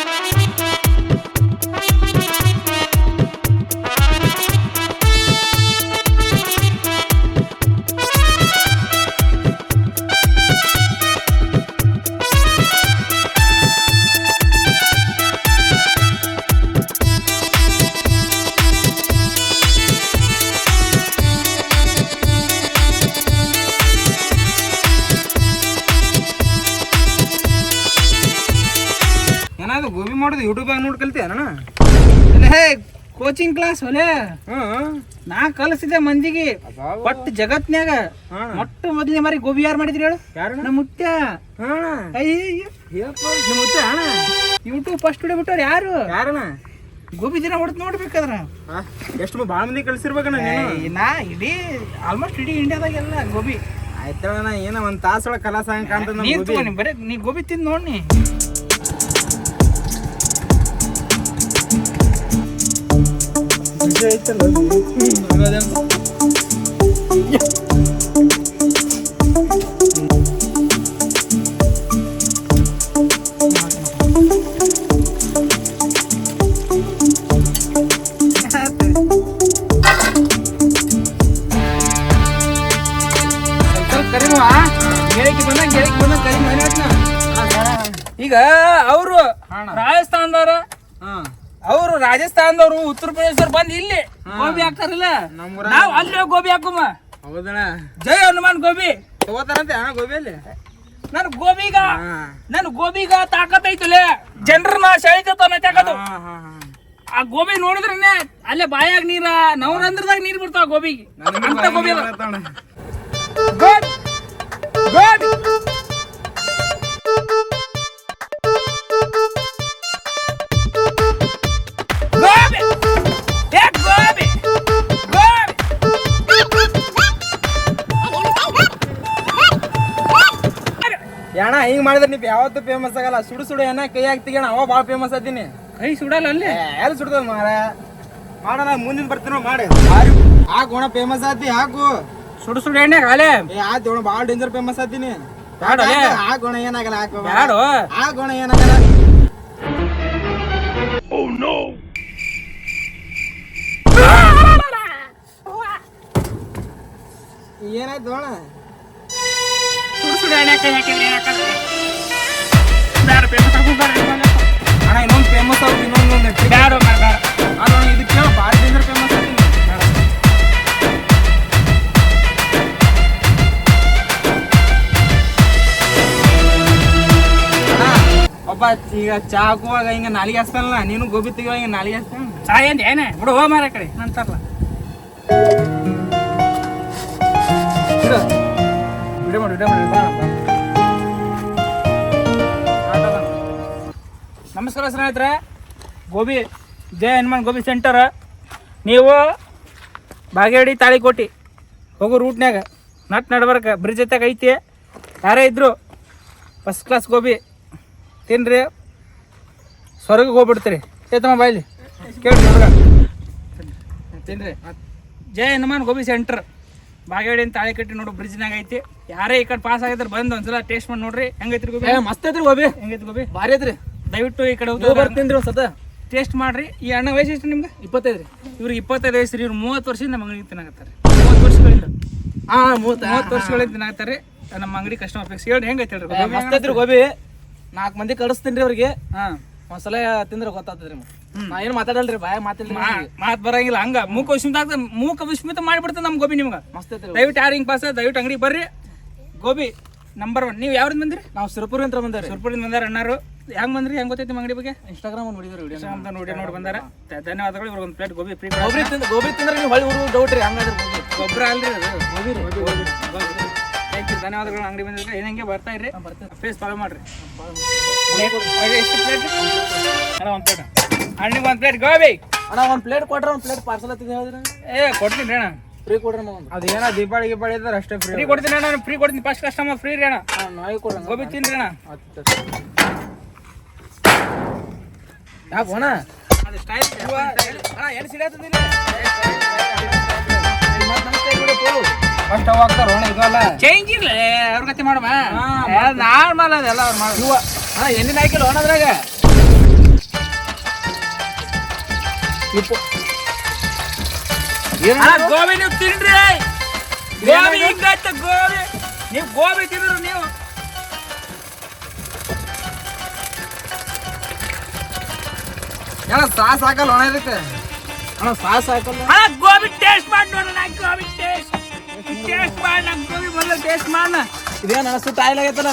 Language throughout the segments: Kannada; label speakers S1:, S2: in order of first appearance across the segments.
S1: ಏನಾದ್ರು
S2: ಕೋಚಿಂಗ್ ಕ್ಲಾಸ್ ಹೊಲೆ
S1: ಹ್ಮ್
S2: ನಾ ಕಲಿಸಿದೆ ಮಂದಿಗೆ. ಒಟ್ಟು ಜಗತ್ನ್ಯಾಗ. ಮೊಟ್ಟ ಮೊದಲನೇ ಮಾರಿ ಗೋಬಿ ಯಾರು ಮಾಡಿದ್ರಿ ಹೇಳು? ನಮ್ಮ ಮುತ್ಯ. ಯೂಟ್ಯೂಬ್ ಫಸ್ಟ್ ವಿಡಿಯೋ ಬಿಟ್ಟವ್ರು ಯಾರು? ಗೋಬಿ ದಿನ ಹೊಡೆದು ನೋಡ್ಬೇಕಾದ್ರ
S1: ಎಷ್ಟು ಭಾಳ ಮಂದಿ
S2: ಏಯ್, ನಾ ಇಡೀ ಆಲ್ಮೋಸ್ಟ್ ಇಡೀ ಇಂಡಿಯಾದಾಗೆಲ್ಲ ಗೋಬಿ.
S1: ಆಯ್ತಣ್ಣ ಏನೋ ಒಂದು ತಾಸೊಳಗೆ ಕಲಾಸ ಹಂಗೆ
S2: ನೀ ಬರೇ ನೀ ಗೋಬಿ ತಿಂದು ನೋಡಿ ಕರಿಮ ರಾಜಸ್ಥಾನದವ್ರು ಉತ್ತರ ಪ್ರದೇಶ ಬಂದ್ ಇಲ್ಲಿ ಗೋಬಿ ಹಾಕ್ತಾರಲ್ಲ? ನಾವು ಅಲ್ಲೇ ಗೋಬಿ ಹಾಕುಮ.
S1: ಹೌದಣ್ಣ.
S2: ಜೈ ಹನುಮಾನ್ ಗೋಬಿ.
S1: ತಗೋತಾರಂತೆ ಗೋಬಿ ಗೋಬಿಯಲ್ಲಿ
S2: ನನ್ ಗೋಬಿಗ ನನ್ ಗೋಬಿಗ ತಾಕತ್ ಐತಲೆ. ಜನರನ್ನ
S1: ಹಾಂ
S2: ಆ ಗೋಬಿ ನೋಡಿದ್ರೆ ಅಲ್ಲೇ ಬಾಯಾಗ ನೀರ ನವರಂದ್ರದಾಗ ನೀರ್ ಬಿಡ್ತಾವ ಗೋಬಿಗೆ. ಅಂತ ಗೋಬಿ ಅದ. ಗೋಡ್ ಗೋಬಿ ಗೋಬಿ.
S1: ಹಿಂಗ್ ಮಾಡಿದ್ರೆ ನೀವು ಯಾವತ್ತೂ ಫೇಮಸ್ ಆಗಲ್ಲ. ಸುಡು ಸುಡು ಏನ ಕೈ ಹಾಕ್ತಿಗಣ ಅವ ಭಾಳ ಫೇಮಸ್ ಆತೀನಿ
S2: ಕೈ ಸುಡಲ್ಲ ಅಲ್ಲಿ?
S1: ಎಲ್ಲಿ ಸುಡ್ತದ ಮಾರ ಮಾಡೋಣ ಮುಂದಿನ ಬರ್ತೀನೋ ಮಾಡಿ. ಆ ಗುಣ ಫೇಮಸ್ ಆತಿ ಹಾಕು
S2: ಸುಡು ಸುಡು ಎಣ್ಣೆ ಕಾಲೆ.
S1: ಏ ಆತಿ ಅಣ್ಣ ಭಾಳ ಡೇಂಜರ್ ಫೇಮಸ್ ಆತೀನಿ
S2: ಆ
S1: ಹಾಕೋಣ ಏನಾಗಲ್ಲ ಹಾಕು
S2: ಬ್ಯಾಡು.
S1: ಆ ಏನಾಯ್ತು ಅಣ್ಣ
S2: ಎಣ್ಣೆ ಏನಾಗಲ್ಲ? ಆಗ್ಬಿಡು, ಬ್ಯಾಡ, ಬ್ಯಾಡ.
S1: ಅಣ್ಣ ಇನ್ನೊಂದು ಫೇಮಸ್ ಆಗುತ್ತೆ ಇನ್ನೊಂದು
S2: ಬ್ಯಾಡ.
S1: ಅಣ್ಣ ಇದು ಕೇಳ ಭಾಳ ಡೇಂಜರ್ ಫೇಮಸ್ ಒಬ್ಬ ಈಗ ಚಾ ಹಾಕುವಾಗ ಹಿಂಗ ನಾಲಿಗೆ ಹಚ್ತಾನಲ್ಲ ನೀನು ಗೋಬಿ ತೆಗಿಯುವ ಹಿಂಗ ನಾಲಿಗೆ ಹಚ್ತಾನ
S2: ಚಾ ಏನ್ ಏನೇ? ಬಿಡು ಹೋ ಮಾರ ಕಡೆ. ನಂತರ್ಲ
S1: ಬಿಡು ಮಾಡಿ ಬಿಡು ಮಾಡಿ
S2: ನಮಸ್ಕಾರ ಸ್ನೇಹಿತರೆ. ಗೋಬಿ ಜಯ ಹನುಮಾನ್ ಗೋಬಿ ಸೆಂಟರ್ ನೀವು ಬಾಗೇಡಿ ತಾಳಿಕೋಟಿ ಹೋಗೋ ರೂಟ್ನ್ಯಾಗ ನಟ್ ನಡ್ಬರ್ಕ ಬ್ರಿಡ್ಜ್ ಜೊತೆಗೆ ಐತಿ. ಯಾರೇ ಇದ್ರು ಫಸ್ಟ್ ಕ್ಲಾಸ್ ಗೋಬಿ ತಿನ್ರಿ. ಸ್ವರ್ಗಕ್ಕೆ ಹೋಗ್ಬಿಡ್ತೀರಿ. ಏತಮ್ಮ ಬಾಯ್ಲಿ ಕೇಳಿ ತಿನ್ನಿರಿ ತಿನ್ರಿ. ಜಯ ಹನುಮಾನ್ ಗೋಬಿ ಸೆಂಟರ್ ಬಾಗೇಡಿನ ಅಂತ ತಾಳಿಕಟ್ಟಿ ನೋಡು ಬ್ರಿಡ್ಜ್ನಾಗ ಐತಿ. ಯಾರೇ ಈ ಕಡೆ ಪಾಸ್ ಆಗಿದ್ರೆ ಬಂದು ಒಂದ್ಸಲ ಟೇಸ್ಟ್ ಮಾಡಿ ನೋಡ್ರಿ. ಹೆಂಗೈತ್ರಿ ಗೋಬಿ?
S1: ಮಸ್ತ್ ಐತ್ರಿ ಗೋಬಿ.
S2: ಹೆಂಗೈತಿ ಗೋಬಿ?
S1: ಭಾರಿ ಐತ್ರಿ.
S2: ದಯವಿಟ್ಟು ಈ ಕಡೆ
S1: ಬರ್ತೀನಿ
S2: ಟೇಸ್ಟ್ ಮಾಡ್ರಿ. ಈ ಅಣ್ಣ ವಯಸ್ಸು ಎಷ್ಟು ನಿಮ್ಗೆ?
S1: ಇಪ್ಪತ್ತೈದು ರೀ.
S2: ಇವ್ರಿಗೆ ಇಪ್ಪತ್ತೈದು ವಯಸ್ಸು ರೀ ಇವ್ರು ಮೂವತ್ತು ವರ್ಷದಿಂದ ನಮ್ಮ ಅಂಗಡಿ ತಿನ್ನಾಕತ್ತಾರೆ. ಮೂವತ್ತು ವರ್ಷಗಳಿಂದ.
S1: ಹಾ ಮೂವತ್ತು
S2: ಮೂವತ್ತು ವರ್ಷಗಳಿಂದ ತಿನ್ನಾಕತ್ತಾರೆ. ನಮ್ಮ ಅಂಗಡಿ ಕಸ್ಟಮರ್ ಫಿಕ್ಸ್ ಹೇಳಿ ಹೆಂಗೈತೆ ಹೇಳ್ರಿ
S1: ಏ, ಮಸ್ತ್ ಐತ್ರಿ ಗೋಬಿ. ನಾಲ್ಕು ಮಂದಿ ಕಳಿಸ್ತೀನಿ ರೀ ಅವ್ರಿಗೆ.
S2: ಹಾಂ.
S1: ಒಂದ್ಸಲ ತಿಂದ್ರೆ ಗೊತ್ತಾಗ್ತದ್ರಿ ನಾ ಏನು ಮಾತಾಡಲ್ರಿ ಬಾಯ ಮಾತಿಲ್ರಿ
S2: ಮಾತು ಬರಂಗಿಲ್ಲ ಹಂಗ. ಮೂಕ ವಿಸ್ಮಿತ ಆಗ್ತದೆ. ಮೂಕ ವಿಸ್ಮಿತ ಮಾಡಿಬಿಡ್ತದೆ ನಮ್ಮ ಗೋಬಿ ನಿಮ್ಗೆ.
S1: ಮಸ್ತ್ ಐತ್ರಿ
S2: ದಯವಿಟ್ಟು ಯಾರು ಹಿಂಗೆ ಪಾಸ್ ದಯವಿಟ್ಟು ಅಂಗಡಿಗೆ ಬರ್ರಿ. ಗೋಬಿ ನಂಬರ್ ಒನ್ ನೀವು ಯಾವ್ದು ಬಂದಿರಿ?
S1: ನಾವು ಸುರಪುರಿಂದ
S2: ಸುರ್ಪುರಿಂದ ಬಂದಾರ ಅಣ್ಣಾರು. ಹೆಂಗ್ ಬಂದ್ರಿ? ಹೆಂಗ್ ಗೊತ್ತೈತಿ ನಿಮ್ಮ ಅಂಗಡಿ ಬಗ್ಗೆ?
S1: ಇನ್ಸ್ಟಾಗ್ರಾಮ್ ನೋಡಿದ್ರೆ ವಿಡಿಯೋ
S2: ಅಂತ ನೋಡಿ ನೋಡಿ ಬಂದಾರ. ಧನ್ಯವಾದಗಳು. ಇವ್ರಿಗೆ ಒಂದು ಪ್ಲೇಟ್ ಗೋಬಿ ಫ್ರೀ
S1: ಗೋಬಿ ತಿಂದ ಗೋಬಿ ತಿಂದ್ರೆ ನೀವು ಹೊಳಿ ಊರು ಡೌಟ್ ರೀ ಹಂಗಾದ್ರೆ ಗೋಬಿ.
S2: ಗೊಬ್ಬರ ಅಲ್ರಿ ಅದು. ಗೋಬಿ ಥ್ಯಾಂಕ್ ಯು ಧನ್ಯವಾದಗಳು. ಅಂಗಡಿ ಬಂದಿದ್ರೆ ಏನಂಗೆ ಬರ್ತಾ ಇರ್ರಿ? ಫೇಸ್ ಫಾಲೋ ಮಾಡ್ರಿ. ಎಷ್ಟು ಪ್ಲೇಟ್ ಅಣ್ಣ ಒಂದು ಪ್ಲೇಟ್ ಅಣ್ಣಿಗೆ ಒಂದು ಪ್ಲೇಟ್ ಗೋಬಿ!
S1: ಅಣ್ಣ ಒಂದು ಪ್ಲೇಟ್ ಕೊಟ್ರೆ ಒಂದು ಪ್ಲೇಟ್ ಪಾರ್ಸಲ್ ಹತ್ತಿದ ಹೇಳಿದ್ರೆ
S2: ಏ ಕೊಡ್ತೀನಿ ಅಣ್ಣ.
S1: ಫ್ರೀ ಕೊಡ್ರಿ ಮಗ
S3: ಅದು ಏನೋ ದೀಪಾವಳಿ ಗೀಪಾಳಿ ಇದ್ರೆ ಅಷ್ಟೇ ಫ್ರೀ
S2: ಕೊಡ್ತೀನಿ ಅಣ್ಣ ಫ್ರೀ ಕೊಡ್ತೀನಿ. ಫಸ್ಟ್ ಕಸ್ಟಮರ್ ಫ್ರೀ ರೀ ಅಣ್ಣ.
S1: ನಾಯಿ
S2: ಗೋಬಿ ತಿನ್ರಿ ಅಣ್ಣ.
S1: ಯಾಕೆ
S2: ಅದು ಸ್ಟೈಲ್
S1: ಅಣ್ಣ ಎಲ್ಲಿ ಸಿಡಿಯತ್ತಂದಿಲ್ಲ
S3: ಫಸ್ಟ್ ಅವ ಹಾಕ್ತಾರ ಹೋಣ ಇದು
S2: ಚೇಂಜ್ ಇಲ್ಲ ಅವ್ರ ಗತಿ ನಾಳೆ
S1: ಮಾಲ ಅಣ್ಣ ಹಾಕಿಲ್ಲ ಹೋಣ ಅದ್ರಾಗ?
S2: ಇಪ್ಪ ಗೋಬಿ ನೀವು ತಿನ್ರಿ. ಗೋಬಿ ಹಿಂಗಾಯ್ತು ಗೋಬಿ. ನೀವು ಗೋಬಿ ತಿಂದ್ರು ನೀವು
S1: ಅಣ್ಣ ಸಾಸ್ ಹಾಕಲ್ಲ ಒಣ ಇದಕ್ಕೆ? ಅಣ್ಣ ಸಾಸ್ ಹಾಕಲ್ಲ.
S2: ಅಣ್ಣ ಗೋಬಿ ಟೇಸ್ಟ್ ಮಾಡಿ ನೋಡೋಣ ಗೋಬಿ ಟೇಸ್ಟ್ ಟೇಸ್ಟ್ ಮಾಡಿ ನಮ್ಮ ಗೋಬಿ ಮೊದಲು ಟೇಸ್ಟ್ ಮಾಡೋಣ
S1: ಇದೇನು ಸುತ್ತ ಆಯ್ಲ್ ಆಗೈತಲ್ಲ?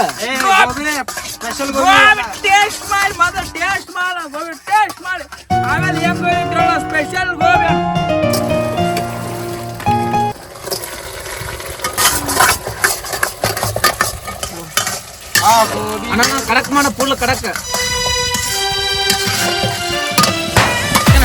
S4: ಸ್ಪೆಷಲ್
S2: ಗೋಬಿ ಟೇಸ್ಟ್ ಮಾಡಿ ಮೊದಲು ಟೇಸ್ಟ್ ಮಾಡ ಗೋಬಿ ಟೇಸ್ಟ್ ಮಾಡಿ. ಆಮೇಲೆ ಏನು ಗೋಬಿ ತಿನ್ನೋಣ ಸ್ಪೆಷಲ್ ಗೋಬಿ.
S1: ಅಣ್ಣ ಕಡಕ್ ಮಾಡ ಫುಲ್ ಕಡಕ್.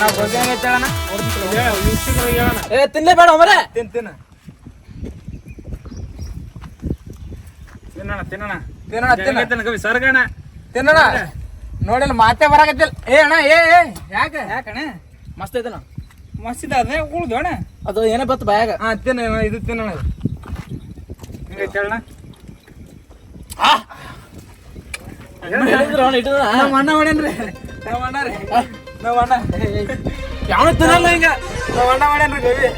S2: ಅಣ್ಣ ಬೇಡ
S4: ಮಾಡಿ
S2: ಫಸ್ಟ್ ನಾನು ಹಂಗೆ ಮಾಡ್ತಿದ್ದೆ
S1: ಮತ್ತೆ ನಾ ಏ ಮರೆ
S4: ತಿನ್ ತಿನ್ನ
S2: ತಿನ್ನಣ ತಿನ್ನೋಣ
S1: ತಿನ್ನೋಣ ತಿನ್ನ
S2: ತಿನ್ನ ಗೋಬಿ ಸರ್ಗಣ
S1: ತಿನ್ನೋಣ ನೋಡಿಲ್ಲ ಮಾತೆ ಬರಕತ್ತಿಲ್ಲ ಏ ಅಣ್ಣ ಏ ಏ ಯಾಕ
S2: ಯಾಕಣ್ಣ
S1: ಮಸ್ತ್ ಐತಣ್ಣ
S2: ಮಸ್ತಿದ ಅದೇ ಉಳ್ದು ಅಣ್ಣ
S1: ಅದು ಏನೇ ಬತ್ತು ಬಾಯಾಗ ಹಾ ತಿನ್ನ ಇದು ತಿನ್ನೋಣ
S2: ಹೇಳಣ್ಣ
S1: ಆ ಅಣ್ಣ ಮಣ್ಣ ನಮ್ಮ ಅಣ್ಣ ರೀ ಅಣ್ಣ. ಯಾವನು ತಿನ್ನಲ್ಲ ಹಿಂಗ ಅಣ್ಣ ಮಾಡ್ಯಾನ್ರಿ ಗೋಬಿ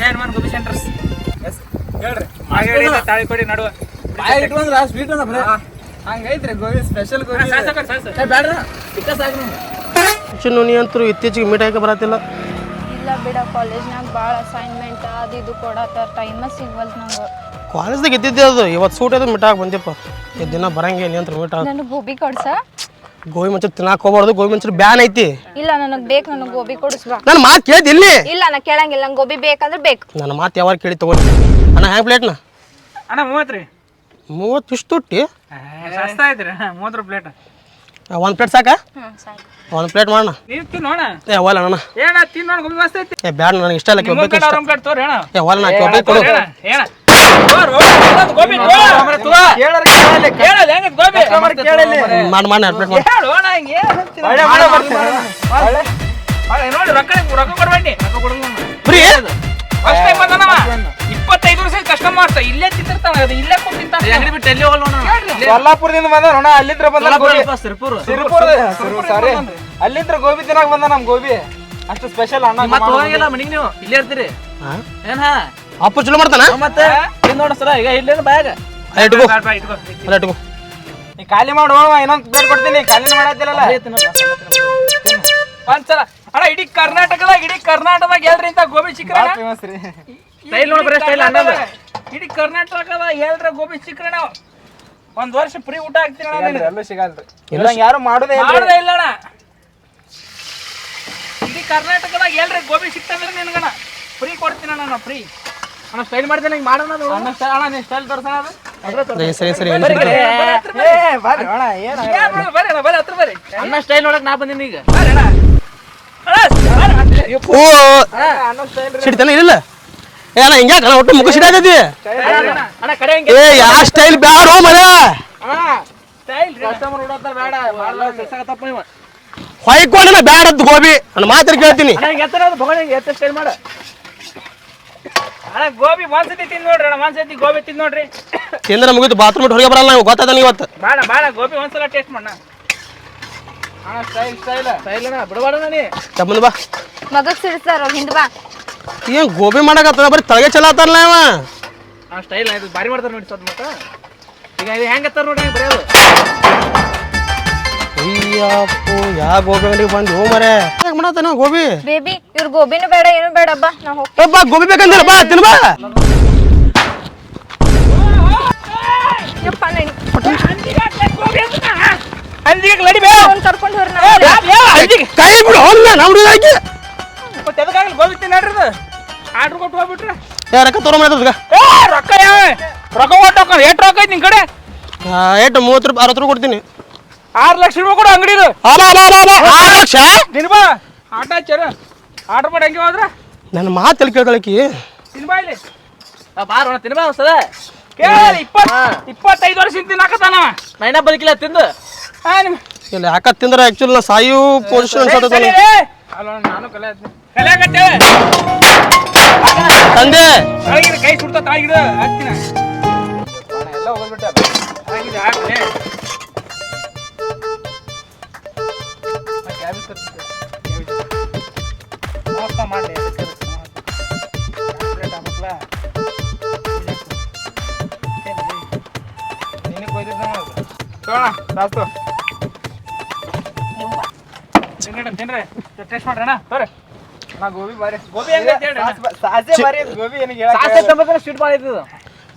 S2: ಜೈನ್ ಮಾನ್ ಗೋಬಿ ಸೆಂಟರ್ಸ್
S1: ಹೇಳ್ರಿ.
S2: ಮಾಗೇಡಿ ತಾಳಿಕೊಡಿ ನಡುವ
S1: ಬಾಯ ಇಟ್ಕೊಂಡ್ರ ಸ್ವೀಟ್ ಅದ ಬರೀ. ಹಂಗೈತ್ರಿ ಗೋಬಿ ಸ್ಪೆಷಲ್ ಗೋಬಿ. ಏ ಸಾಕು ನಮ್ಗೆ.
S5: ಅಂತೂ ಇತ್ತೀಚೆಗೆ ಮೀಟ್ ಹಾಕಿ ಬರತ್ತಿಲ್ಲ.
S6: ಇಲ್ಲ ಬಿಡ ಕಾಲೇಜ್ನಾಗ ಭಾಳ ಅಸೈನ್ಮೆಂಟ್ ಅದು ಇದು ಕೊಡತ್ತಾರ. ಟೈಮ ಸಿಗ್ವಲ್ದು ನಂಗೆ.
S5: ಕಾಲೇಜ್ದಾಗ ಇದ್ದಿದ್ದೆ ಅದು. ಇವತ್ತು ಸೂಟ್ ಅದು ಮೀಟ್ ಹಾಕಿ ಬಂದಿಪ್ಪ. ಈ ದಿನ ಬರಂಗೆ ನೀ ಅಂತ ಮೀಟ್ ಹಾಕಿ
S6: ನನಗೆ ಗೋಬಿ ಕೊಡ್ಸ?
S5: ಗೋಬಿ ಮಂಚೂರಿ ತಿನ್ನಕ್ ಹೋಗ್ಬಾರ್ದು ಗೋಬಿ ಮಂಚೂರಿ ಬ್ಯಾನ್ ಐತಿ.
S6: ಇಲ್ಲ ನನಗೆ ಬೇಕು ನನಗ್ ಗೋಬಿ ಕೊಡಿಸ್ಬಾ
S5: ನನ್ನ ಮಾತು ಕೇಳಿದಿಲ್ಲ ಇಲ್ಲಿ.
S6: ಇಲ್ಲ ನಾ ಕೇಳಂಗಿಲ್ಲ ನಂಗೆ ಗೋಬಿ ಬೇಕಂದ್ರೆ ಬೇಕು.
S5: ನನ್ನ ಮಾತು ಯಾವಾಗ ಕೇಳಿ ತಗೋರಿ ಅಣ್ಣ ಹ್ಯಾಂಗ್ ಪ್ಲೇಟ್ನ
S2: ಅಣ್ಣ ಮೂವತ್ತು ರೀ
S5: ಮೂವತ್ತು ಇಷ್ಟು ತುಟ್ಟಿ
S2: ಸಸ್ತಾ ಐತ್ರಿ ಮೂವತ್ತು ರೂಪಾಯಿ ಪ್ಲೇಟ್
S5: ಒಂದು ಪ್ಲೇಟ್ ಸಾಕ? ಒಂದು ಪ್ಲೇಟ್ ಮಾಡೋಣ.
S2: ನೀವು ತಿನ್ನೋಣ
S5: ಏ ಒಲ್ಲ ಅಣ್ಣ
S2: ಏನ ತಿನ್ನೋಣ ಗೋಬಿ ಮಸ್ತ್ ಐತಿ.
S5: ಏ ಬ್ಯಾಡ ನನಗೆ ಇಷ್ಟ ಇಲ್ಲ
S2: ಗೋಬಿ
S5: ಏ ಒಲ್ಲ ನಾ ಕೇಳ್ಬೇಕು ಕೊಡು.
S2: ಏನ ನೋಡಿ ರೊಕ್ಕ ರೊಕ್ಕ ಕೊಡ್ಬೇಡಿ. ಇಪ್ಪತ್ತೈದು ವರ್ಷ ಕಸ್ಟಮರ್ ಇಲ್ಲೇ ತಿಂತಿರ್ತಾನ ಅದು ಇಲ್ಲೇ ಕೊಟ್ಟು ತಿಂತಾನೆ. ಅಂಗಡಿ ಬಿಟ್ಟು ಎಲ್ಲಿ
S1: ಕೊಲ್ಲಾಪುರದಿಂದ ಬಂದ ಅಣ್ಣ? ಅಲ್ಲಿಂದ್ರ ಬಂದ ಗೋಬಿ ಸಿರ್ಪುರ್? ಸಾರಿ. ಅಲ್ಲಿಂದ್ರ ಗೋಬಿ ತಿನ್ನಕ್ ಬಂದ ನಮ್ ಗೋಬಿ ಅಷ್ಟು ಸ್ಪೆಷಲ್ ಅಣ್ಣ
S7: ಮತ್ತೆ ಹೋಗಂಗಿಲ್ಲ ಮನಿಗ್ ನೀವು? ಇಲ್ಲೇ ಇರ್ತೀರಿ?
S5: ಏನ್
S7: ಏನ
S5: ಅಪ್ಪ ಚಲೋ ಮಾಡ್ತಾನ?
S7: ಮತ್ತೆ? ತಿಂದ್ ನೋಡ ಸರ ಈಗ ಇಲ್ಲೇನ ಬ್ಯಾಗ್.
S5: ಅಲ್ಲ ಇಟ್ಕೋ.
S2: ಇಟ್ಕೋ.
S5: ಅಲ್ಲ ಇಟ್ಕೋ.
S1: ನೀ ಖಾಲಿ ಮಾಡು ಇನ್ನೊಂದು ಪ್ಲೇಟ್ ಕೊಡ್ತೀನಿ. ಖಾಲಿ ಮಾಡತ್ತಿಲ್ಲಲ್ಲ
S2: ಒಂದ್ಸಲ ಅಣ್ಣ ಇಡೀ ಕರ್ನಾಟಕದಾಗ ಇಡೀ ಕರ್ನಾಟಕದಾಗ ಎಲ್ರಿ ಇಂತ ಗೋಬಿ
S1: ಫೇಮಸ್ ರೀ.
S7: ಸ್ಟೈಲ್ ನೋಡಿ ಬರೀ ಸ್ಟೈಲ್ ಅನ್ನೋದು
S2: ಇಡೀ ಕರ್ನಾಟಕದಾಗ ಎಲ್ರ ಗೋಬಿ ಚಿಕ್ರಣ ಒಂದ್ ವರ್ಷ ಫ್ರೀ ಊಟ ಹಾಕ್ತೀನಿ ಅಣ್ಣ ಎಲ್ಲ
S1: ಎಲ್ಲೂ ಸಿಗಲ್ರಿ. ಇಲ್ಲ ಯಾರು ಮಾಡೋದೇ ಇಲ್ಲ
S2: ಅಣ್ಣ. ಇಡೀ ಕರ್ನಾಟಕದಾಗ ಎಲ್ರಿ ಗೋಬಿ ಸಿಕ್ತಂದ್ರೆ ನಿನ್ಗಣ ಫ್ರೀ ಕೊಡ್ತೀನಿ ಅಣ್ಣ ಫ್ರೀ.
S7: ಅಣ್ಣ ಸ್ಟೈಲ್ ಮಾಡ್ತೇನೆ ಹಿಂಗ್ ಮಾಡೋಣ.
S1: ಅಣ್ಣ ಸ್ಟೈಲ್ ಅಣ್ಣ ನೀ ಸ್ಟೈಲ್ ತೋರ್ಸಣ ಅದು.
S5: ಸರಿ ಸರಿ ಸರಿ
S1: ಅಣ್ಣ ಏನ
S2: ಏನ್
S7: ಸ್ಟೈಲ್ ನೋಡಕ್ ನಾ ಬಂದಿನಿ ಈಗ.
S5: ಓ
S1: ಅಣ್ಣ ಸ್ಟೈಲ್
S5: ಸಿಡ್ತಾನೆ ಇಲ್ಲ ಏ ಅಣ್ಣ ಹಿಂಗ್ಯಾಕ ಒಟ್ಟು ಮುಖ
S7: ಹಿಂಗೆ.
S5: ಏ ಯಾ ಸ್ಟೈಲ್ ಬ್ಯಾಡೋ ಮರ
S2: ಸ್ಟೈಲ್
S7: ಕಸ್ಟಮರ್ ಓಡಾಡ್ತಾರ ಬೇಡ. ಮಾಡ್ಲ ತಪ್ಪ ಇವ
S5: ಹೊಯ್ಕೊಂಡ ಬ್ಯಾಡದ್ ಗೋಬಿ. ನನ್ನ ಮಾತ್ರ ಕೇಳ್ತೀನಿ.
S7: ಎತ್ತರ ಸ್ಟೈಲ್ ಮಾಡ.
S2: ಅಣ್ಣ ಗೋಬಿ ಒಂದ್ಸತಿ ತಿಂದ್ ನೋಡ್ರಿ ಅಣ್ಣ ಒಂದ್ಸತಿ ಗೋಬಿ ತಿಂದ್ ನೋಡ್ರಿ.
S5: ತಿಂದ್ರೆ ಮುಗಿದು ಬಾತ್ರೂಮ್ ಹೊರಗೆ ಬರಲ್ಲ ನಾವು ಗೊತ್ತಾದ ಇವತ್ತು.
S2: ಬಾಳ ಬಾಳ ಗೋಬಿ ಒಂದ್ಸಲ ಟೇಸ್ಟ್ ಮಾಡೋಣ
S1: ಅಣ್ಣ. ಸ್ಟೈಲ್ ಸ್ಟೈಲ್
S7: ಸ್ಟೈಲ್ ಅಣ್ಣ ಬಿಡಬೇಡ ನೀ.
S5: ತಮ್ಮನ ಬಾ.
S6: ಮಗಗ್ ಸಿಡಿಸ್ತಾರ ಹಿಂದ್ ಬಾ.
S5: ಏನ್ ಗೋಬಿ ಮಾಡಕತ್ತ ಬರೀ ತಳಗೆ ಚಲೋ ಆತಾರಲ್ಲ ಇವ
S7: ಆ ಸ್ಟೈಲ್ ಇದು ಭಾರಿ ಮಾಡ್ತಾರ ನೋಡಿ ಸ್ವಲ್ಪ ಮತ್ತ. ಈಗ ಇದು ಹೆಂಗ್ ಎತ್ತಾರ ನೋಡಿ ಬರೀ ಅದು
S5: ಅಯ್ಯಪ್ಪು ಯಾ ಗೋಬಿ ಅಂಗಡಿಗೆ ಬಂದು ಮರೆ? ಯಾಕೆ ಮಾಡತ್ತಾನ ಗೋಬಿ?
S6: ಬೇಬಿ ಇವ್ರ ಗೋಬಿನೂ ಬೇಡ ಏನು ಬೇಡ ಬಾ ನಾ ಹೋಗ್
S5: ಏ ಬಾ ಗೋಬಿ ಬೇಕಂದ್ರೆ ಬಾ ತಿನ್ ಬಾ.
S6: ಯಪ್ಪ ನಡಿ
S2: ಹಂದಿಗೆ ಲಡಿ ಬೇ
S6: ಅವ್ನ್ ಕರ್ಕೊಂಡ್ ಹೋರ್ ನಾವು.
S5: ಕೈ ಬಿಡು ಅವ್ನ ನಮ್ಮ ಹಾಕಿ
S2: ಮತ್ತೆ ಎದಕ್ಕಾಗಲ್ಲ ಗೋಬಿ ತಿನ್ನಡ್ರಿ ಆರ್ಡ್ರ್ ಕೊಟ್ಟು ಹೋಗ್ಬಿಟ್ರೆ.
S5: ಏ ರೊಕ್ಕ
S2: ಏ ರೊಕ್ಕ ಯಾವ? ರೊಕ್ಕ ಕೊಟ್ಟು ಎಷ್ಟು ರೊಕ್ಕ ಐತಿ ನಿನ್ ಕಡೆ.
S5: ಎಷ್ಟು ಮೂವತ್ತು ರೂಪಾಯಿ ಅರವತ್ತು ರೂಪಾಯಿ ಕೊಡ್ತೀನಿ.
S2: ಆರು ಲಕ್ಷ ರೂಪಾಯಿ ಕೊಡು ಅಂಗಡಿ
S5: ಅಲ್ಲ ಅಲ್ಲ ಅಲ್ಲ ಅಲ್ಲ ಆರು ಲಕ್ಷ?
S2: ನಿನ್ ಬಾ. ಆಟ ಹಚ್ಚಾರ. ಆರ್ಡರ್ ಮಾಡಿ ಹಂಗೆ ಹೋದ್ರ?
S5: ನನ್ನ ಮಾತು ಎಲ್ಲಿ ಕೇಳ್ಕೊಳಕಿ
S2: ತಿನ್ಬಾ ಇಲ್ಲಿ.
S7: ಬಾರ ತಿನ್ಬಾ ಸದ
S2: ಕೇಳಿ ಇಪ್ಪತ್ ಇಪ್ಪತ್ತೈದು ವರ್ಷ ತಿನ್ನಾಕತ್ತಾನ
S7: ನೈನ ಬದುಕಿಲ್ಲ ತಿಂದು.
S2: ಹಾ ನಿಮ್
S5: ಇಲ್ಲಿ ಯಾಕ ತಿಂದ್ರೆ ಆಕ್ಚುಲಿ ನಾ ಸಾಯು ಪೊಸಿಷನ್
S2: ಅಲ್ಲ ನಾನು ಕಲೆ ಕಲಿಯಾಕತ್ತೇವೆ
S5: ತಂದೆ!
S2: ತಾಳಿಗಿಡ ಕೈ ಸುಡ್ತಾ ತಾಳಿಗಿಡ ಹಾಕ್ತೀನಿ ಎಲ್ಲ ಹೋಗ್ಬಿಟ್ಟೆ ನಿನಗೆ ಸಾಸ್ತು ತಿನ್ರಿ. ತಿನ್ರಿ ಟೇಸ್ಟ್ ಮಾಡ್ರಣ್ಣ ಬರ್ರಿ. ನಾ
S7: ಮಾಡಿದ್ದು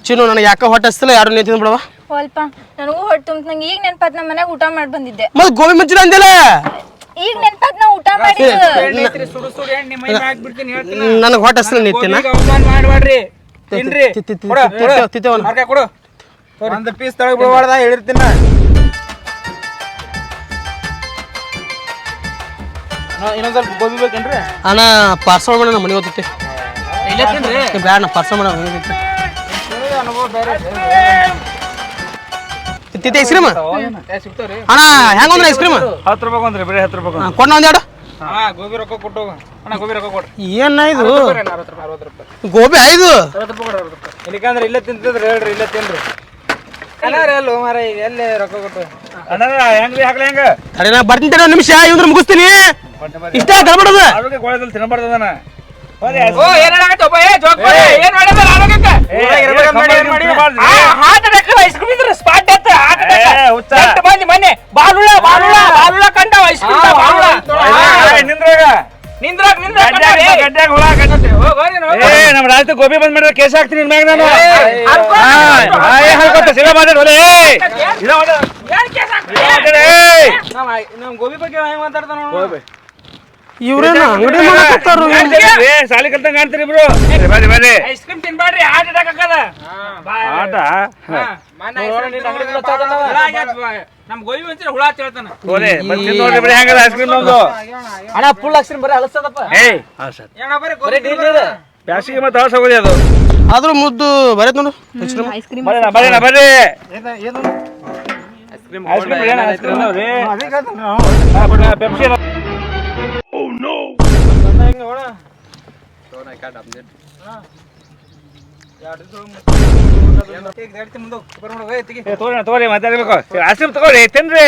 S5: ಚಿನ್ನು ನನಗೆ ಯಾಕೆ ಹೊಟ್ಟೆ ಹಸ್ತಿಲ್ಲ ಯಾರು ನಿಂತಿದ್ ಬಿಡವಾ
S6: ಸ್ವಲ್ಪ ನನಗೂ ಹೊಟ್ಟೆ ತುಂಬ ನಂಗೆ ಈಗ ನೆನಪಾತ್ ನಮ್ಮ ಮನೆಗೆ ಊಟ ಮಾಡಿ ಬಂದಿದ್ದೆ
S5: ಮತ್ತೆ ಗೋಬಿ ಮಂಚೂರಿ ಅಂದಿಲ್ಲ?
S6: ಈಗ ನೆನಪಾತ್ ನಾ ಊಟ ಮಾಡಿದ್ದು.
S2: ಐತ್ರಿ, ಸುಡು ಸುಡು ಎಣ್ಣೆ ಮೈ ಮ್ಯಾಗ್ ಹಾಕ್ಬಿಡ್ತೀನಿ ಹೇಳ್ತೀನಿ
S5: ನನಗೆ ಹೊಟ್ಟೆ ಹಸ್ತಿಲ್ಲ ನಿಂತಿನ?
S2: ಗೋಬಿಗೆ ಅವಮಾನ ಮಾಡ್ಬೇಡ್ರಿ. ತಿನ್ರಿ.
S5: ತಿ- ತಿ- ತಿ-
S2: ಕೊಡು,
S5: ತಿ-
S2: ಕೊಡು.
S5: ತಿ- ತಿತ್ತೇವನ.
S2: ಕೊಡು.
S4: ಒಂದ್ ಪೀಸ್ ತಳಗ್ ಬೀಳ್ಬಾರ್ದ ಹೇಳಿರ್ತೀನ ಇನ್ನೊಂದ್ ಸ್ವಲ್ಪ ಗೋಬಿ ಬೇಕೇನ್ರಿ?
S5: ಅಣ್ಣ ಪಾರ್ಸಲ್ ಮಾಡಿ ನಮ್ಮ ಮನೆಗೆ ಹೋಗ್ತೈತಿ.
S7: ಇಲ್ಲ ತಿನ್ರಿ.
S5: ಬ್ಯಾಡ ನಾ ಪಾರ್ಸಲ್ ಮಾಡಿ ಮನೆಗೆ
S4: ಅನುಭವ ಬೇರೆ.
S5: Ice cream? ಅಣ್ಣ ಹೆಂಗಂದ್ರೆ ಐಸ್ ಕ್ರೀಮ್?
S4: ಹತ್ತು ರೂಪಾಯಿ ಒಂದ್ರಿ ಬರೀ ಹತ್ತು ರೂಪಾಯಿ
S5: ಕೊಡ್ ಒಂದೆರಡು
S2: ಗೋಬಿ ರೊಕ್ಕ ಕೊಟ್ಟು ಹೋಗು. ಅಣ್ಣ ಗೋಬಿ ರೊಕ್ಕ ಕೊಡ್ರಿ
S5: ಏನ ಇದು ಗೋಬಿ ಐದು?
S4: ಇಲ್ಲಿಕಂದ್ರೆ ಇಲ್ಲೇ ತಿಂತಿದ್ರಿ ಹೇಳ್ರಿ ಇಲ್ಲೇ ತಿನ್ರಿ. ಅನಾರ ಎಲ್ಲ ಮಾರ ಈಗ ಎಲ್ಲಿ ರೊಕ್ಕ ಕೊಟ್ಟು. ಅಣ್ಣ ಹೆಂಗ್ ಹಾಕ್ಲಿ ಹೆಂಗ? ನಮ್ಮ ರಾಜ್ಯದ ಗೋಬಿ ಬಂದ್ ಮಾಡಿದ್ರೆ ಕೇಸ್ ಹಾಕ್ತೀನಿ ನಿನ್ ಮ್ಯಾಗ ನಾನು. ಹೇಳ್ಕೊತ ಸಿಗ ಮಾತಾಡ್ ಹೊಲೆ
S2: ನಮ್ ಗೋಬಿ ಬಗ್ಗೆ ಹೆಂಗ್ ಮಾತಾಡ್ತಾನ ಅವ್ನು?
S5: ಇವ್ರೇನ ಅಂಗಡಿ ಮಾಡಕತ್ತಾರ
S4: ಏ, ಸಾಲಿ ಕಾಣ್ತೀರಿ ಇಬ್ರು?
S2: ಐಸ್ ಕ್ರೀಮ್ ತಿನ್ಬೇಡ್ರಿ ಹಾರ್ಟ್ ಅಟ್ಯಾಕ್ ಆಗದ
S4: ಆಟ?
S2: ಹುಳ ಆಗ್ಯಾದ ಬಾ. ನಮ್ ಗೋಬಿ ಹುಳ ಹೇಳ್ತಾನ.
S4: ಹೆಂಗದ ಐಸ್ ಕ್ರೀಮ್ ನಮ್ದು.
S7: ಅಣ್ಣ ಫುಲ್ ಬರೀ ಅಲಸದಪ್ಪ
S4: ಏಯ್.
S2: ಏನ ಬರೀ
S7: ಬರೀ
S2: ಗೋಬಿ
S7: ಡೀಲ್ ಇದೆ
S4: ಬ್ಯಾಸಿಗೆ ಮತ್ತೆ ಆಸ ಅದು.
S5: ಆದ್ರೂ ಮುದ್ದು ಬರತ್ ನೋಡು
S6: ಐಸ್ ಕ್ರೀಮ್
S4: ಬರ್ರಿ ಬರ್ರಿ ಬರ್ರಿ ಐಸ್ ಕ್ರೀಮ್ ಏನ ಐಸ್ ಕ್ರೀಮ್ ತೋರಿ ಮಾತಾಡ್ಬೇಕು ಐಸ್ ಕ್ರೀಮ್ ತಗೋರಿ ತಿನ್ರಿ.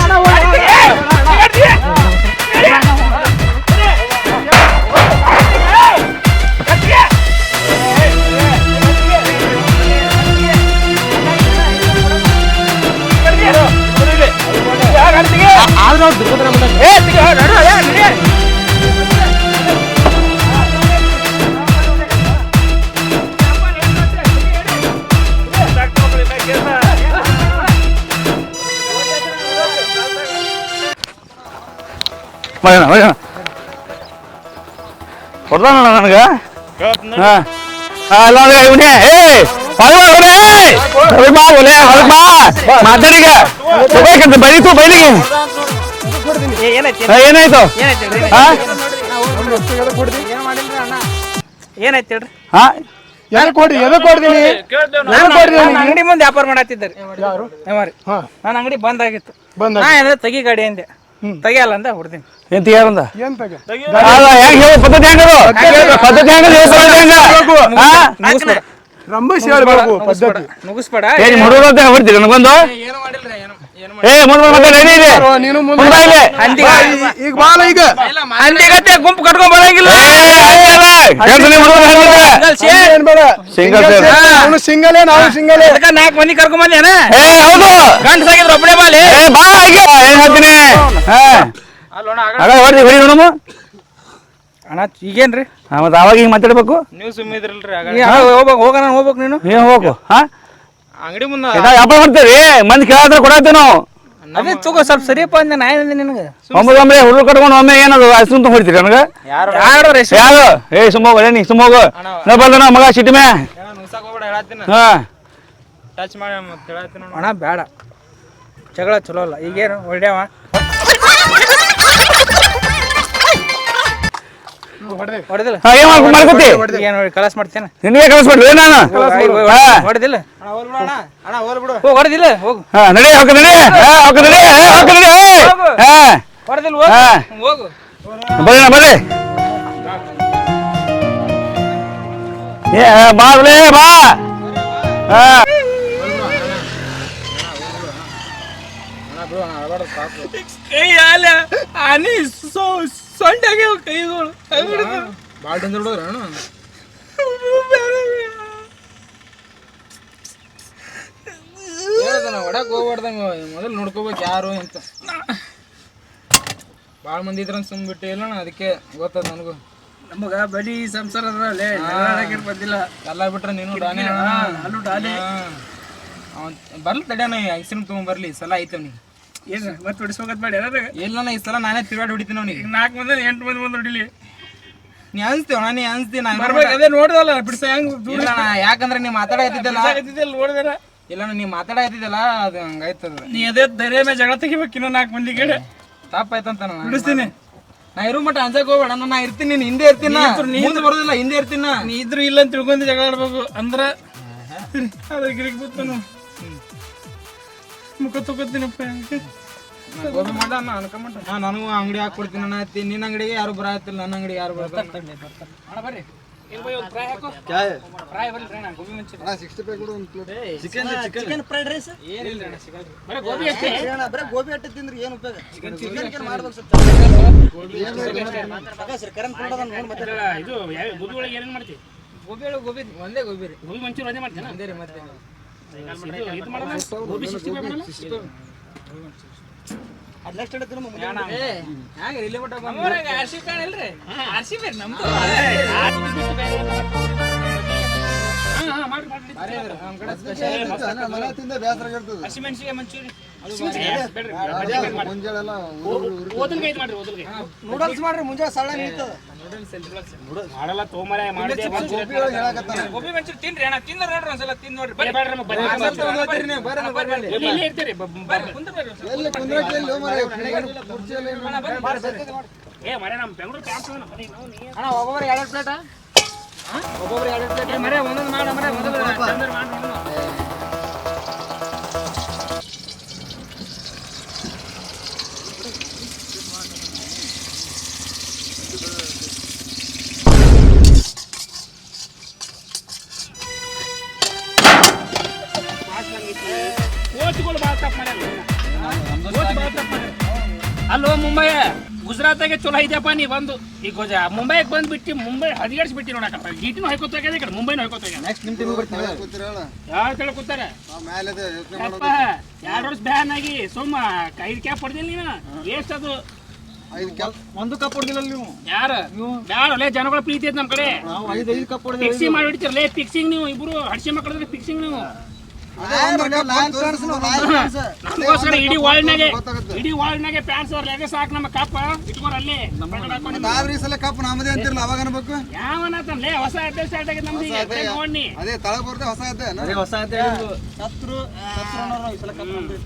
S4: ಮಗನ ಮಗನ ಹೊಡ್ದಾನಲ್ಲ ನನಗ? ಹಾ. ಹಾ ಇವನೇ. ಏ ಬಾ ಬಾ ಮಾತಾಡಿಗ. ಬರೀತು ಬೈಲಿಗೆ. ಹಾ, ಏನಾಯ್ತು?
S2: ಹೇಳ್ರಿ?
S4: ಹಾ
S5: ಕೊಡ್ರಿ ಕೊಡ್ತೀನಿ
S2: ನಾನು ಅಂಗಡಿ ಮುಂದೆ ವ್ಯಾಪಾರ ಮಾಡತ್ತಿದ್ದಾರೆ ನಾನು ಅಂಗಡಿ ಬಂದ್ ಆಗಿತ್ತು ತಗಿ ಗಾಡಿ ಅಂದೆ. ತೆಗಿಯಲ್ಲ ಅಂದ ಹೊಡ್ತೀನಿ
S4: ಏನ್ ತೆಗಿಯಾರಂದ ಹೆಂಗ್ ಹೇಳು? ಪದ್ಧತಿ ಹೆಂಗದು ಪದ್ಧತಿ ಹೆಂಗದು ಪದ್ಧತಿ ಹೆಂಗ ಹಾ
S5: ರಂಭಿಸಿ ಹೇಳ್ಬೇಕು ಪದ್ಧತಿ.
S2: ಮುಗಿಸ್ಬೇಡ.
S4: ಏನ್ ಹೊಡ್ತೀರಿ ನನಗೊಂದು?
S2: ಏನು ಮಾಡಿಲ್ರಿ ಏನು ಏನು?
S4: ಏ ಮುಂದೆ ಮತ್ತೆ ರೆಡಿ ಇದೆ?
S5: ನೀನು
S4: ಮುಂದೆ ಬಾ ಇಲ್ಲಿ.
S5: ಈಗ ಬಾ ಈಗ
S2: ಹಂದಿಗತ್ತೆ ಗುಂಪು ಕಟ್ಕೊಂಡ್ ಬರಂಗಿಲ್ಲ.
S4: ಸಿಂಗಲ್
S5: ಅವನು ಸಿಂಗಲೇ ನಾವು ಸಿಂಗಲೇ
S2: ಅದಕ್ಕ ನಾಲ್ಕು ಮಂದಿ ಕರ್ಕೊಂಡ್ ಬಂದೇನ
S4: ಏ ಹೌದು.
S2: ಗಂಡ ಸಾಗಿದ್ರ ಒಬ್ಬಳೆ ಬಾಲಿ.
S4: ಏ ಬಾ ಈಗ ಏನ್ ಹೇಳ್ತೀನಿ. ಹಾ. ಆಗ. ಹೊಡಿ ಹೊಡಿ ನೋಡಮ್ಮ.
S2: ಅಣ್ಣ ಈಗೇನ್ರಿ?
S4: ಮತ್ತೆ ಅವಾಗ ಹಿಂಗೆ ಮಾತಾಡ್ಬೇಕು?
S1: ನೀವು ಸುಮ್ಮಿದ್ರಲ್ರಿ ಆಗ.
S2: ನೀ ಹೋಗ್ಬೇಕು ಹೋಗೋಣ ಹೋಗ್ಬೇಕು ನೀನು?
S4: ಏನು ಹೋಗು. ಹಾ?
S1: ಅಂಗಡಿ ಮುಂದ
S4: ವ್ಯಾಪಾರ ಮಾಡ್ತೇವೆ ಮಂದಿ ಕೇಳಾದ್ರೆ ಕೊಡತ್ತೇವೆ ನಾವು.
S2: ಅದೇ ತಗೋ ಸ್ವಲ್ಪ ಸರಿಯಪ್ಪ ಅಂದೆ ನಾ ಏನಂದೆ ನಿನಗೆ.
S4: ಒಮ್ಮೆ ಒಮ್ಮೆ ಹುಡುಗ ಕಟ್ಕೊಂಡು ಒಮ್ಮೆ ಏನದು ಐಸ್ಕ್ರೀಮ್ ಹೊಡಿತೀರಿ ನನಗೆ?
S1: ಯಾರು
S2: ಯಾರು
S4: ಯಾರು? ಏ ಸುಮ್ಮ ಹೋಗು ನೀ ಸುಮ್ಮ ಹೋಗು. ನಾ ಬಂದ ನಾ ಮಗ ಸಿಟಿ ಮೇ.
S1: ನುಸಾಕ್ ಹೋಗ್ಬೇಡ ಹೇಳತ್ತೀನಿ.
S4: ಹಾ.
S1: ಟಚ್ ಮಾಡಿ.
S2: ಅಣ್ಣ ಬೇಡ ಜಗಳ ಚಲೋ ಅಲ್ಲ. ಈಗೇನು ಹೊಡ್ಯಾವ? ಹೊಡೆದಿಲ್ಲ.
S4: ಹಾ ಏನ್ ಮಾಡ್ಕೊತಿ?
S2: ಏನು ಕಲಸ್ ಮಾಡ್ತೇನೆ
S4: ನಿನಗೆ ಕಳಿಸ್ಬಿಡ್ಲಿ ನಾನು? ಹಾ.
S2: ಹೊಡೆದಿಲ್ಲ.
S1: ಅಣ್ಣ ಹೋಲ್ ಬಿಡು ಅಣ್ಣ. ಅಣ್ಣ ಬಿಡು.
S2: ಹೋಗಿ ಹೊಡೆದಿಲ್ಲ ಹೋಗು.
S4: ಹಾ ನಡಿ ಹೋಗ ನಡಿ ಹಾ ಹೋಗ ನಡಿ ಹಾ ಹೋಗ ನಡಿ ಹಾ
S2: ಹೊಡೆದಿಲ್ಲ
S4: ಹಾ.
S2: ಹೋಗು.
S4: ಬರ್ರಿ ಅಣ್ಣ, ಬರ್ರಿ ಏ ಬಾರ್ಲೆ ಬಾ ಹಾ.
S2: ಕೈ ಅಲ್ಲ ಆನಿ ಸೊಂಟಾಗೆ ಕೈಗಳು
S1: ಭಾಳ ಡೇಂಜರ್ ಹೊಡೋದ್ರ ಹೊಡಕ್ ಹೋಗ್ಬಾರ್ದಂಗ ಮೊದಲು ನೋಡ್ಕೋಬೇಕು ಯಾರು ಅಂತ. ಭಾಳ ಮಂದಿ ಇದ್ರ ಸುಮ್ ಬಿಟ್ಟು ಇಲ್ಲ ಅದಕ್ಕೆ ಗೊತ್ತದ ನನಗೂ.
S2: ನಮಗ ಬರೀ ಸಂಸಾರ ಬಂದಿಲ್ಲ.
S1: ಎಲ್ಲ ಬಿಟ್ರೆ ನೀನು ಡಾನೆ
S2: ಅಲ್ಲೂ ಡಾನೆ
S1: ಅವನ್ ಬರ್ಲಿ ತಡ್ಯಾನ ಐಸ್ ಕ್ರೀಮ್ ತೊಗೊಂಡ್ ಬರ್ಲಿ ಸಲ ಐತೆ ಅವ್ನಿಗೆ
S2: ಏನು ಮತ್ತೆ ಹೊಡಿಸ್ಬೇಕಂತ ಬೇಡ ಯಾರಾಗ
S1: ಇಲ್ಲ ಈ ಸಲ ನಾನೇ ತಿರುಗಾಡಿ ಹೊಡಿತೀನಿ ಅವನಿಗೆ.
S2: ನಾಲ್ಕು ಮಂದಿ ಎಂಟು ಮಂದಿ ಬಂದು ಹೊಡಿಲಿ.
S1: ನೀ ಅನ್ಸ್ತೇವ ನೀ ಅನ್ಸ್ತೀನಿ ನಾನು
S2: ಬರ್ಬೇಕು ಅದೇ ನೋಡ್ದಲ್ಲ ಬಿಡ್ಸ ಹೆಂಗ್
S1: ಇಲ್ಲ ನಾ ಯಾಕಂದ್ರೆ ನೀ ಮಾತಾಡಕತ್ತಿದ್ದಲ್ಲ?
S2: ನೋಡಿದಾರ?
S1: ಇಲ್ಲ ನೀ ಮಾತಾಡಕತ್ತಿದ್ದಲ್ಲ ಅದು ಹಂಗಾಯ್ತದ
S2: ನೀ ಅದೇ ಧೈರ್ಯ ಮೇಲೆ ಜಗಳ ತೆಗಿಬೇಕು ಇನ್ನೂ ನಾಲ್ಕು ಮಂದಿ ಕಡೆ
S1: ತಪ್ಪಾಯ್ತಂತ ನಾನು
S2: ಬಿಡಿಸ್ತೀನಿ.
S1: ನಾ ಇರೋ ಮಟ್ಟ ಅಂಜಕ್ ಹೋಗ್ಬೇಡ ನಾ ಇರ್ತೀನಿ ನೀನ್ ಹಿಂದೆ ಇರ್ತೀನಿ? ನೀ ಮುಂದೆ ಬರೋದಿಲ್ಲ ಹಿಂದೆ ಇರ್ತೀನಿ? ನೀ
S2: ಇದ್ರು ಇಲ್ಲ ಅಂತ ತಿಳ್ಕೊಂಡು ಜಗಳ ಆಡ್ಬೇಕು. ಅಂದ್ರೆ ಅದಕ್ಕೆ ಬಿತ್ತಾನು ಮುಖ ತಗೋತೀನಪ್ಪ.
S1: ನಾ ಗೋಬಿ ಮಾಡ ನಾ ಅನ್ಕೊಂಬಿಟ್ಟ. ನಾ ನನಗೂ ಅಂಗಡಿ ಹಾಕೊಡ್ತೀನಿ ಅಣ್ಣ. ಅತ್ತಿ ನಿನ್ನ ಅಂಗಡಿಗೆ ಯಾರು ಬರತ್ತಿಲ್ಲ ನನ್ನ ಅಂಗಡಿ ಯಾರು ಬರ್ತಾರೆ
S2: ಬರ್ರಿ. ಗೋಬಿ ಒಳಗೆ ಏನೇನು ಏನು
S1: ಗೋಬಿ ಹೇಳು ಗೋಬಿ ಒಂದೇ ಗೋಬಿ ರೀ.
S2: ಗೋಬಿ ಮಂಚೂರಿ ಅದೇ ಮಾಡ್ತೇನೆ
S1: ಒಂದೇ ರೀ ಮತ್ತೆ
S2: ಇದು ಇದು ಮಾಡೋಣ ಗೋಬಿ ಸಿಕ್ಸ್ಟಿ ಫೈವ್ ಮಾಡೋಣ
S1: ಏ, ಹ್ಯಾಂಗ ಇಲ್ಲಿ
S2: ನಮ್ಮೂರಾಗ ಆರ್ಸಿ ಕಾಣಲ್ರಿ ಆರ್ಸಿ ಬೇರೆ ನಮ್ದು ಹಸಿಮೆಣಸಿಗೆ ಮಂಚೂರಿ.
S1: ನೂಡಲ್ಸ್ ಮಾಡ್ರಿ. ಮುಂಜಾನೆ ನಿಂತದ
S2: ಮಾಡಲ್ಲ ತೋಮರೆ ಮಾಡಿದೆ. ಗೋಬಿ ಮಂಚೂರಿ ತಿನ್ರಿ ಅಣ್ಣ. ತಿಂದ್ರ ನೋಡ್ರಿ ಒಂದ್ಸಲ ತಿಂದ್ ನೋಡ್ರಿ. ಬರ್ರಿ. ಬರ್ರಿ. ಇಲ್ಲಿ ಇರ್ತೀರಿ ಬರ್ರಿ. ಏ ಮರೆ ನಮ್ಮ ಬೆಂಗಳೂರು ಕ್ಯಾಂಪ್
S1: ಅಣ್ಣ ಒಬ್ಬೊಬ್ರು ಎರಡು ಪ್ಲೇಟ ಒಬ್ಬೊಬ್ರು ಎರಡು ಪ್ಲೇಟ್
S2: ಏ ಮರೆ ಒಂದೊಂದು ಮಾಡ ಮರೆ ಒಂದೊಂದು ಚಂದ್ರ ಮಾಡ್ರಿ ನೀವು. ಕೋಚ್ಗಳು ಭಾಳ ತಪ್ಪು ಮಾಡ್ಯಾರ ಕೋಚ್ ಭಾಳ ತಪ್ಪು ಮಾಡ್ಯಾರ ಅಲ್ಲೋ ಮುಂಬೈ ಗುಜರಾತಾಗೆ ಚಲೋ ಇದೆಯಪ್ಪ ನೀ ಬಂದು. ಈಗ ಗೊಜ ಮುಂಬೈಗೆ ಬಂದ್ಬಿಟ್ಟು ಮುಂಬೈ ಹದಿಗಡಿಸ್ಬಿಟ್ಟು ನೋಡಕಪ್ಪ ಗೀಟಿನೂ ಹೊಯ್ಕೋತಾಗ್ಯದ ಈ ಕಡೆ ಮುಂಬೈನೂ
S1: ನೆಕ್ಸ್ಟ್ ನಿಮ್ಮ ಬರ್ತೀನಿ.
S2: ತಿಳ್ಕೊತಾರೆ ಎರಡು ವರ್ಷ ಬ್ಯಾನ್ ಆಗಿ ಸುಮ್ಮ ಐದು ಕ್ಯಾಪ್ ಹೊಡೆದಿಲ್ಲ ನೀನು? ಎಷ್ಟ್ ಅದು?
S1: ಒಂದು ಕಪ್ ಹೊಡೆದಿಲ್ಲ ನೀವು.
S2: ಯಾರು? ಯಾರು ಒಳ್ಳೆ ಜನಗಳ ಪ್ರೀತಿ ಐತೆ ನಮ್ಮ ಕಡೆ.
S1: ನಾವು ಐದು ಐದು ಕಪ್ ಹೊಡೆದಿಲ್ಲ
S2: ಫಿಕ್ಸಿಂಗ್ ಫಿಕ್ಸಿಂಗ್ ನೀವು ಇಬ್ರು ಹಡ್ಸಿ ಮಕ್ಕಳಿದ್ರೆ ಫಿಕ್ಸಿಂಗ್ ನೀವು. ನಮಗೋಸ್ಕರ ಇಡೀ ವರ್ಲ್ಡ್ನಾಗೆ ಇಡೀ ವರ್ಲ್ಡ್ನಾಗೆ ಪ್ಯಾಂಟ್ಸ್ ಅವ್ರ ಸಾಕು ನಮ್ಮ ಕಪ್ಪ ಇಟ್ಕೊರ ಅಲ್ಲಿ.
S8: ಆದ್ರೆ ಈ ಸಲ ಕಪ್ ನಮ್ಮದೇ ಅಂತಿರಲ್ಲ ಅವಾಗ ಅನ್ಬೇಕು?
S2: ಹೊಸ ಅಡ್ಡೆ ಸ್ಟಾರ್ಟ್ ಆಗಿದೆ ನಮ್ದು ಈಗ ಅದೇ ನೋಡಿ
S8: ಅದೇ ತಳ ಬರ್ದೆ ಹೊಸ ಅದೇ
S1: ಅದೇ ಹೊಸ ಅಂತ ಹೇಳಿದ್ದು ಸತ್ರು ಸತ್ರು ಅನ್ನೋರು ಈ ಸಲ ಕಪ್ ನಮ್ದು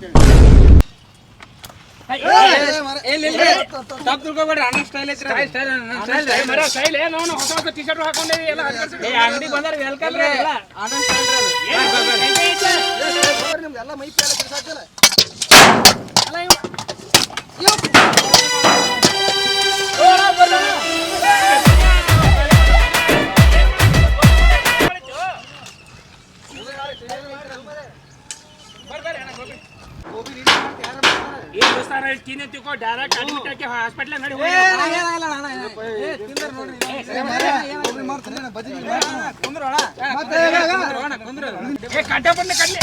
S1: ತಪ್ಪು ತಿಳ್ಕೊಬೇಡ್ರಿ ಅಣ್ಣ ಸ್ಟೈಲ್ ಐತ್ರಿ
S2: ಸ್ಟೈಲ್ ಏನೋ ಹೊಸ ಹೊಸ ಟಿ ಶರ್ಟ್ ಹಾಕೊಂಡೇವಿ ಎಲ್ಲ
S1: ಅಂಗಡಿ ಬಂದಾರ ವೆಲ್ಕಮ್ ರೀ ಅಣ್ಣ ಸ್ಟೈಲ್ ರೀ.
S8: ಎಲ್ಲ ಮೈ ಪ್ಯಾಲೆ ಕೆಲ್ಸಾಗ್ತಿಲ್ಲ.
S2: ಏನ್ ಡೈರೆಕ್ಟ್ ಅಡ್ಮಿಟ್ ಆಗಿ ಹಾಸ್ಪಿಟ್ಲ್ ನಡಿ ಹೋಗಿ
S8: ಗೋಬಿ ಮಾಡ್ತೀನಿ, ನಾ ಬಜ್ಜಿ ಮಾಡ್ತೀನಿ.
S2: ಏ ಕಡ್ಡೆ ಬಂದೆ ಕಡ್ಲೆ